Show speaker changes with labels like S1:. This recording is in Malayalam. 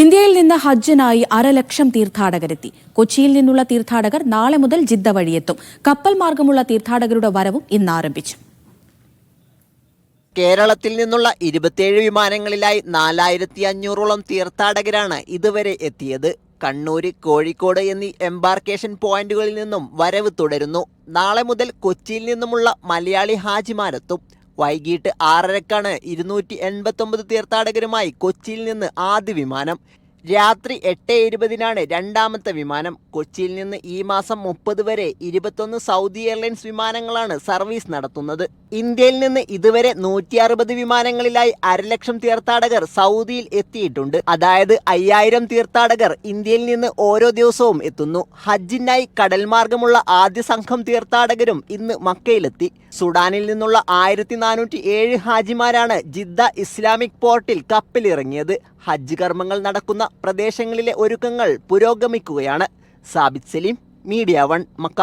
S1: ഇന്ത്യയിൽ നിന്ന് ഹജ്ജിനായി അരലക്ഷം തീർത്ഥാടകരെത്തി. കൊച്ചിയിൽ നിന്നുള്ള തീർത്ഥാടകർ നാളെ മുതൽ ജിദ്ദ വഴിയെത്തും. കപ്പൽ മാർഗമുള്ള തീർത്ഥാടകരുടെ വരവും ഇന്ന് ആരംഭിച്ചു.
S2: കേരളത്തിൽ നിന്നുള്ള ഇരുപത്തിയേഴ് വിമാനങ്ങളിലായി നാലായിരത്തി അഞ്ഞൂറോളം തീർത്ഥാടകരാണ് ഇതുവരെ എത്തിയത്. കണ്ണൂര് കോഴിക്കോട് എന്നീ എംബാർക്കേഷൻ പോയിന്റുകളിൽ നിന്നും വരവ് തുടരുന്നു. നാളെ മുതൽ കൊച്ചിയിൽ നിന്നുമുള്ള മലയാളി ഹാജിമാരെത്തും. വൈകിട്ട് ആറരക്കാണ് ഇരുന്നൂറ്റി എൺപത്തൊമ്പത് തീർത്ഥാടകരുമായി കൊച്ചിയിൽ നിന്ന് ആദ്യ വിമാനം. രാത്രി എട്ട് ഇരുപതിനാണ് രണ്ടാമത്തെ വിമാനം. കൊച്ചിയിൽ നിന്ന് ഈ മാസം മുപ്പത് വരെ ഇരുപത്തൊന്ന് സൗദി എയർലൈൻസ് വിമാനങ്ങളാണ് സർവീസ് നടത്തുന്നത്. ഇന്ത്യയിൽ നിന്ന് ഇതുവരെ നൂറ്റി അറുപത് വിമാനങ്ങളിലായി അരലക്ഷം തീർത്ഥാടകർ സൗദിയിൽ എത്തിയിട്ടുണ്ട്. അതായത് അയ്യായിരം തീർത്ഥാടകർ ഇന്ത്യയിൽ നിന്ന് ഓരോ ദിവസവും എത്തുന്നു. ഹജ്ജിനായി കടൽ മാർഗമുള്ള ആദ്യ സംഘം തീർത്ഥാടകരും ഇന്ന് മക്കയിലെത്തി. സുഡാനിൽ നിന്നുള്ള ആയിരത്തി നാനൂറ്റി ഏഴ് ഹാജിമാരാണ് ജിദ്ദ ഇസ്ലാമിക് പോർട്ടിൽ കപ്പലിറങ്ങിയത്. ഹജ്ജ് കർമ്മങ്ങൾ നടക്കുന്ന പ്രദേശങ്ങളിലെ ഒരുക്കങ്ങൾ പുരോഗമിക്കുകയാണ്. Sabith Saleem Media One Mecca.